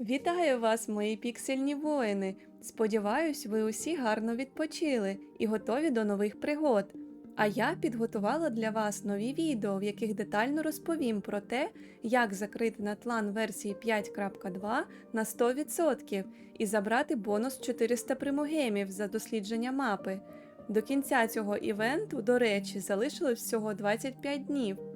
Вітаю вас, мої піксельні воїни! Сподіваюсь, ви усі гарно відпочили і готові до нових пригод. А я підготувала для вас нові відео, в яких детально розповім про те, як закрити натлан версії 5.2 на 100% і забрати бонус 400 примогемів за дослідження мапи. До кінця цього івенту, до речі, залишилось всього 25 днів.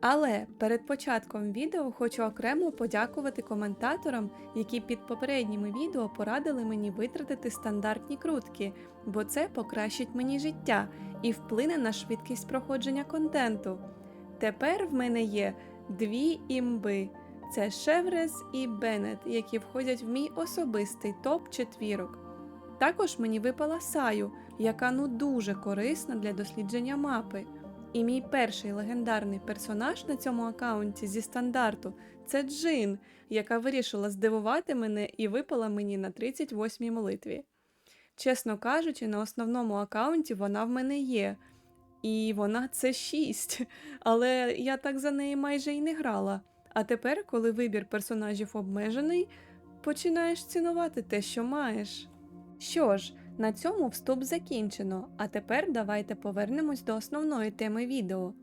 Але перед початком відео хочу окремо подякувати коментаторам, які під попередніми відео порадили мені витратити стандартні крутки, бо це покращить мені життя і вплине на швидкість проходження контенту. Тепер в мене є дві імби: це Шеврес і Беннет, які входять в мій особистий топ четвірок. Також мені випала Саю, яка ну дуже корисна для дослідження мапи. І мій перший легендарний персонаж на цьому аккаунті зі стандарту це Джин, яка вирішила здивувати мене і випала мені на 38-й молитві. Чесно кажучи, на основному аккаунті вона в мене є. І вона це 6, але я так за неї майже і не грала. А тепер, коли вибір персонажів обмежений, починаєш цінувати те, що маєш. Що ж, на цьому вступ закінчено, а тепер давайте повернемось до основної теми відео.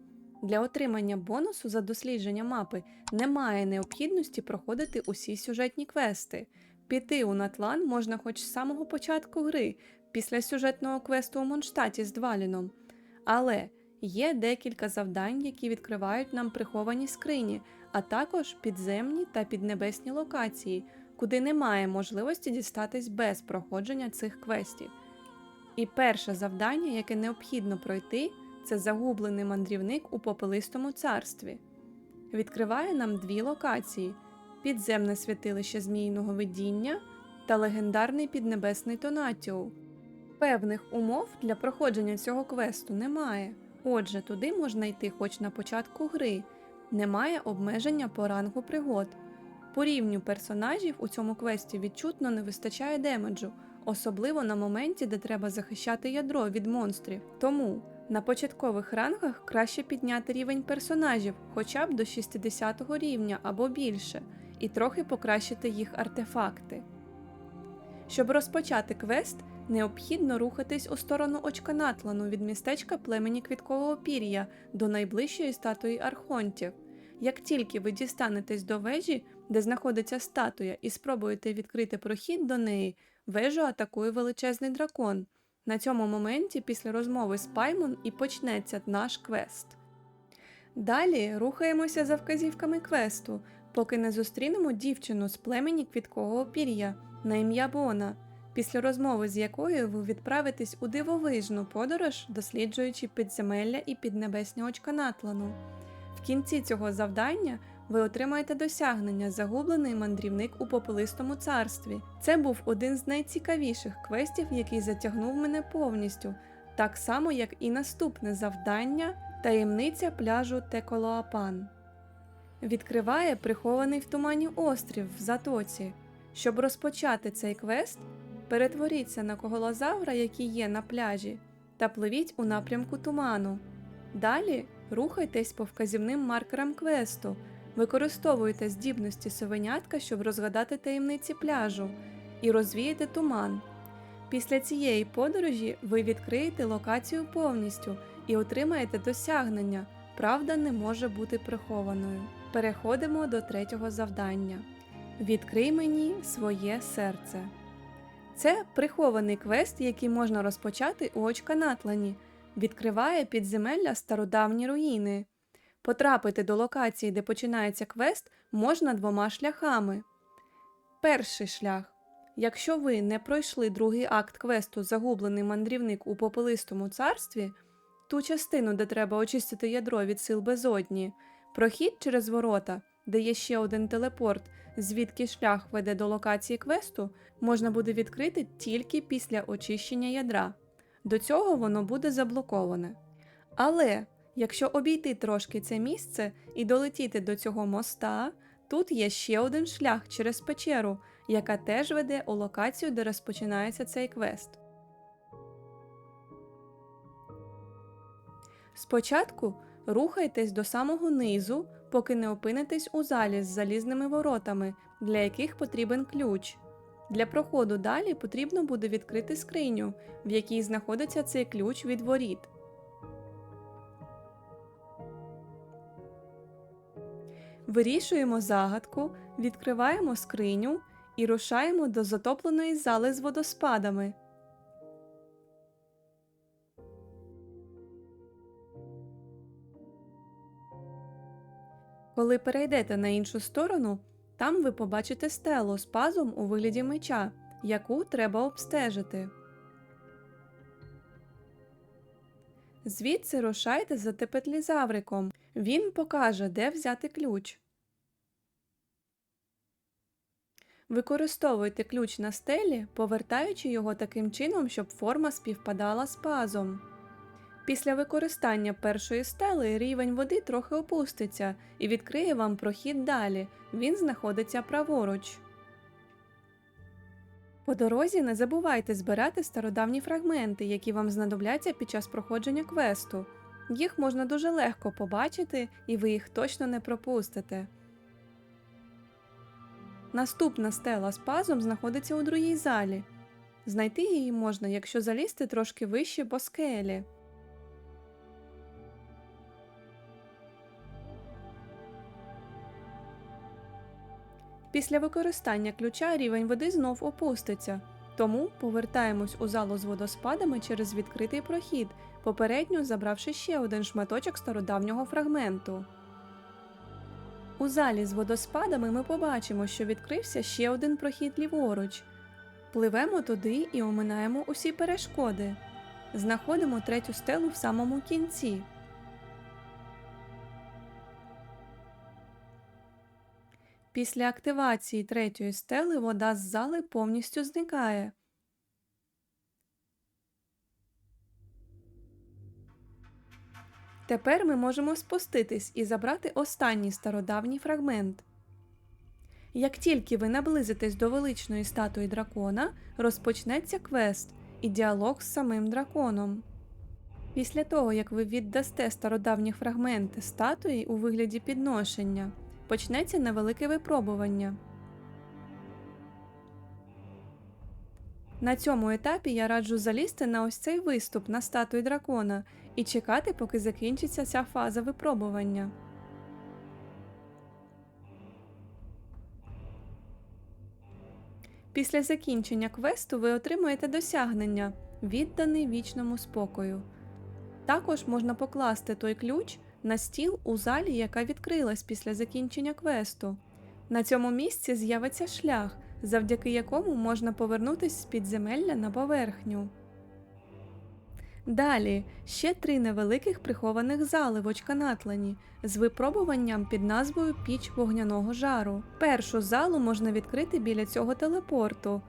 Для отримання бонусу за дослідження мапи немає необхідності проходити усі сюжетні квести. Піти у Натлан можна хоч з самого початку гри, після сюжетного квесту у Монштаті з Дваліном. Але є декілька завдань, які відкривають нам приховані скрині, а також підземні та піднебесні локації, куди немає можливості дістатись без проходження цих квестів. І перше завдання, яке необхідно пройти, це загублений мандрівник у попелистому царстві. Відкриває нам дві локації: підземне святилище Змійного видіння та легендарний піднебесний Тонатіу. Певних умов для проходження цього квесту немає. Отже, туди можна йти хоч на початку гри, немає обмеження по рангу пригод. По рівню персонажів у цьому квесті відчутно не вистачає демеджу, особливо на моменті, де треба захищати ядро від монстрів. Тому на початкових рангах краще підняти рівень персонажів хоча б до 60 рівня або більше, і трохи покращити їх артефакти. Щоб розпочати квест, необхідно рухатись у сторону очканатлану від містечка племені квіткового пір'я до найближчої статуї архонтів. Як тільки ви дістанетесь до вежі, де знаходиться статуя, і спробуєте відкрити прохід до неї, вежу атакує величезний дракон. На цьому моменті, після розмови з Паймон, і почнеться наш квест. Далі рухаємося за вказівками квесту, поки не зустрінемо дівчину з племені квіткового пір'я на ім'я Бона, після розмови з якою ви відправитесь у дивовижну подорож, досліджуючи підземелля і піднебесні очка Натлану. В кінці цього завдання ви отримаєте досягнення Загублений мандрівник у попелистому царстві. Це був один з найцікавіших квестів, який затягнув мене повністю, так само як і наступне завдання таємниця пляжу Теколоапан. Відкриває прихований в тумані острів в затоці. Щоб розпочати цей квест, перетворіться на коголозавра, який є на пляжі, та пливіть у напрямку туману. Далі рухайтесь по вказівним маркерам квесту, використовуйте здібності совенятка, щоб розгадати таємниці пляжу і розвіяти туман. Після цієї подорожі ви відкриєте локацію повністю і отримаєте досягнення. Правда не може бути прихованою. Переходимо до третього завдання. Відкрий мені своє серце. Це прихований квест, який можна розпочати у очканатлані. Відкриває підземелля стародавні руїни. Потрапити до локації, де починається квест, можна двома шляхами. Перший шлях. Якщо ви не пройшли другий акт квесту Загублений мандрівник у попелистому царстві, ту частину, де треба очистити ядро від сил безодні, прохід через ворота, де є ще один телепорт, звідки шлях веде до локації квесту, можна буде відкрити тільки після очищення ядра. До цього воно буде заблоковане. Але якщо обійти трошки це місце і долетіти до цього моста, тут є ще один шлях через печеру, яка теж веде у локацію, де розпочинається цей квест. Спочатку рухайтесь до самого низу, поки не опинитесь у залі з залізними воротами, для яких потрібен ключ. Для проходу далі потрібно буде відкрити скриню, в якій знаходиться цей ключ від воріт. Вирішуємо загадку, відкриваємо скриню і рушаємо до затопленої зали з водоспадами. Коли перейдете на іншу сторону, там ви побачите стелу з пазом у вигляді меча, яку треба обстежити. Звідси рушайте за тепетлізавриком. Він покаже, де взяти ключ. Використовуйте ключ на стелі, повертаючи його таким чином, щоб форма співпадала з пазом. Після використання першої стели рівень води трохи опуститься і відкриє вам прохід далі. Він знаходиться праворуч. По дорозі не забувайте збирати стародавні фрагменти, які вам знадобляться під час проходження квесту. Їх можна дуже легко побачити, і ви їх точно не пропустите. Наступна стела з пазом знаходиться у другій залі. Знайти її можна, якщо залізти трошки вище по скелі. Після використання ключа рівень води знов опуститься, тому повертаємось у залу з водоспадами через відкритий прохід, попередньо забравши ще один шматочок стародавнього фрагменту. У залі з водоспадами ми побачимо, що відкрився ще один прохід ліворуч. Пливемо туди і оминаємо усі перешкоди. Знаходимо третю стелу в самому кінці. Після активації третьої стели вода з зали повністю зникає. Тепер ми можемо спуститись і забрати останній стародавній фрагмент. Як тільки ви наблизитесь до величної статуї дракона, розпочнеться квест і діалог з самим драконом. Після того, як ви віддасте стародавні фрагменти статуї у вигляді підношення, почнеться невелике випробування. На цьому етапі я раджу залізти на ось цей виступ на статуї дракона і чекати, поки закінчиться ця фаза випробування. Після закінчення квесту ви отримаєте досягнення, відданий вічному спокою. Також можна покласти той ключ на стіл у залі, яка відкрилась після закінчення квесту. На цьому місці з'явиться шлях, завдяки якому можна повернутися з підземелля на поверхню. Далі ще три невеликих прихованих зали в Очканатлані з випробуванням під назвою Піч вогняного жару. Першу залу можна відкрити біля цього телепорту.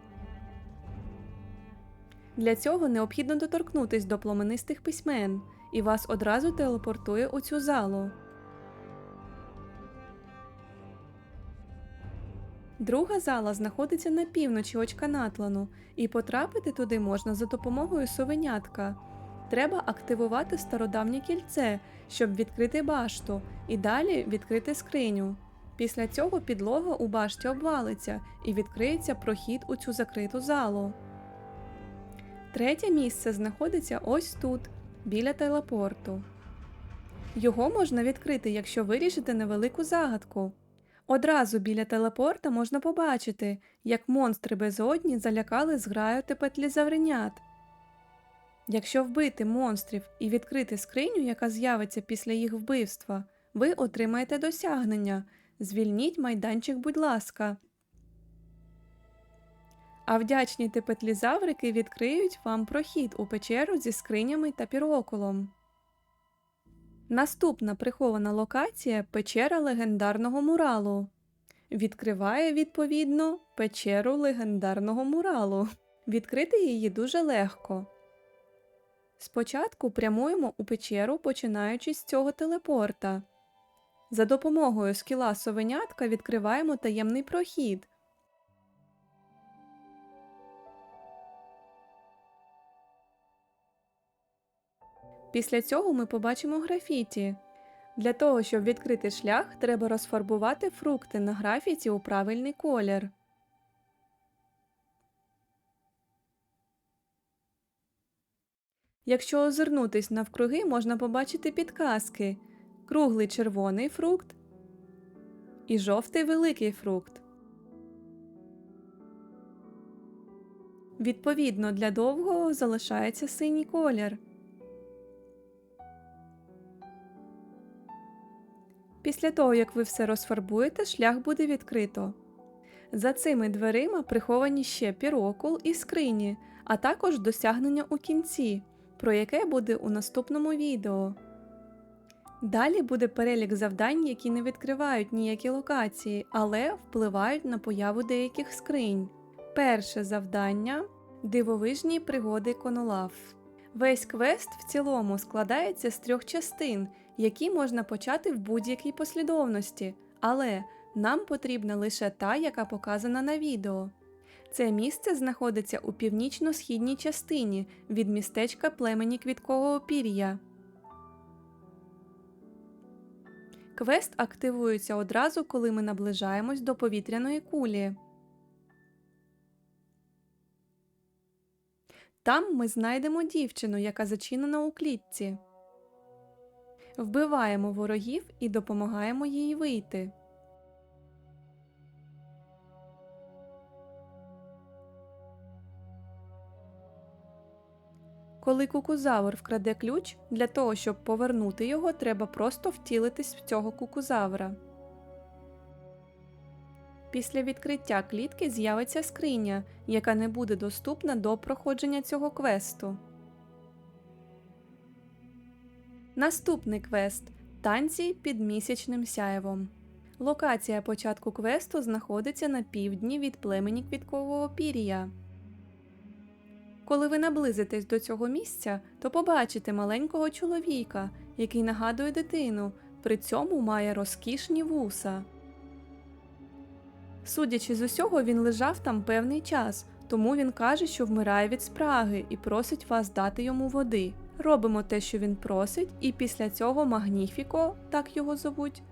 Для цього необхідно доторкнутись до пломенистих письмен, і вас одразу телепортує у цю залу. Друга зала знаходиться на півночі Очканатлану, і потрапити туди можна за допомогою совенятка. Треба активувати стародавнє кільце, щоб відкрити башту, і далі відкрити скриню. Після цього підлога у башті обвалиться і відкриється прохід у цю закриту залу. Третє місце знаходиться ось тут, біля телепорту. Його можна відкрити, якщо вирішите невелику загадку. Одразу біля телепорта можна побачити, як монстри безодні залякали зграю тепетлізавренят. Якщо вбити монстрів і відкрити скриню, яка з'явиться після їх вбивства, ви отримаєте досягнення. Звільніть майданчик, будь ласка. А вдячні тепетлізаврики відкриють вам прохід у печеру зі скринями та пірокулом. Наступна прихована локація печера легендарного муралу. Відкриває, відповідно, печеру легендарного муралу. Відкрити її дуже легко. Спочатку прямуємо у печеру, починаючи з цього телепорта. За допомогою скіла совенятка відкриваємо таємний прохід. Після цього ми побачимо графіті. Для того, щоб відкрити шлях, треба розфарбувати фрукти на графіці у правильний колір. Якщо озирнутись навкруги, можна побачити підказки: круглий червоний фрукт і жовтий великий фрукт. Відповідно, для довгого залишається синій колір. Після того, як ви все розфарбуєте, шлях буде відкрито. За цими дверима приховані ще пірокул і скрині, а також досягнення у кінці, про яке буде у наступному відео. Далі буде перелік завдань, які не відкривають ніякі локації, але впливають на появу деяких скринь. Перше завдання дивовижні пригоди Конолав. Весь квест в цілому складається з трьох частин, які можна почати в будь-якій послідовності, але нам потрібна лише та, яка показана на відео. Це місце знаходиться у північно-східній частині від містечка племені квіткового пір'я. Квест активується одразу, коли ми наближаємось до повітряної кулі. Там ми знайдемо дівчину, яка зачинена у клітці. Вбиваємо ворогів і допомагаємо їй вийти. Коли кукузавр вкраде ключ, для того, щоб повернути його, треба просто втілитись в цього кукузавра. Після відкриття клітки з'явиться скриня, яка не буде доступна до проходження цього квесту. Наступний квест танці під місячним сяєвом. Локація початку квесту знаходиться на півдні від племені квіткового пір'я. Коли ви наблизитесь до цього місця, то побачите маленького чоловіка, який нагадує дитину, при цьому має розкішні вуса. Судячи з усього, він лежав там певний час, тому він каже, що вмирає від спраги і просить вас дати йому води. Робимо те, що він просить, і після цього Магніфіко, так його зовуть,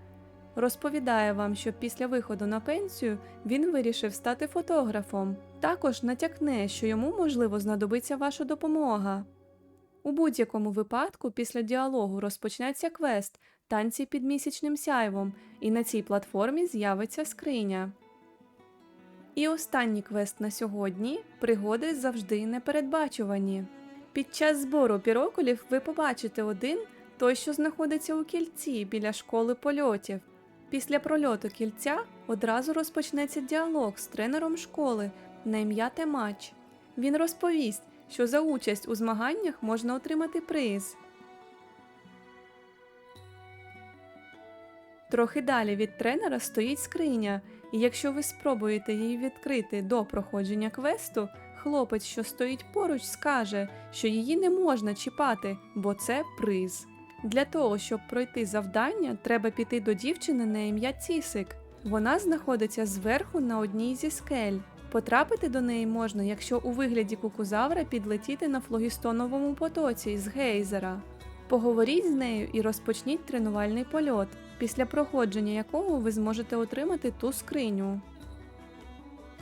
розповідає вам, що після виходу на пенсію він вирішив стати фотографом. Також натякне, що йому можливо знадобиться ваша допомога. У будь-якому випадку, після діалогу розпочнеться квест танці під місячним сяйвом, і на цій платформі з'явиться скриня. І останній квест на сьогодні пригоди завжди непередбачувані. Під час збору пірокулів ви побачите один, той, що знаходиться у кільці біля школи польотів. Після прольоту кільця одразу розпочнеться діалог з тренером школи на ім'я Темач. Він розповість, що за участь у змаганнях можна отримати приз. Трохи далі від тренера стоїть скриня, і якщо ви спробуєте її відкрити до проходження квесту, хлопець, що стоїть поруч, скаже, що її не можна чіпати, бо це приз. Для того, щоб пройти завдання, треба піти до дівчини на ім'я Цісик. Вона знаходиться зверху на одній зі скель. Потрапити до неї можна, якщо у вигляді кукузавра підлетіти на флогістоновому потоці з гейзера. Поговоріть з нею і розпочніть тренувальний польот, після проходження якого ви зможете отримати ту скриню.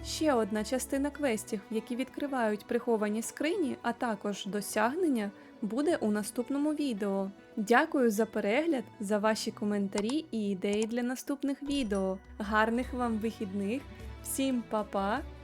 Ще одна частина квестів, які відкривають приховані скрині, а також досягнення, буде у наступному відео. Дякую за перегляд, за ваші коментарі і ідеї для наступних відео. Гарних вам вихідних, всім па-па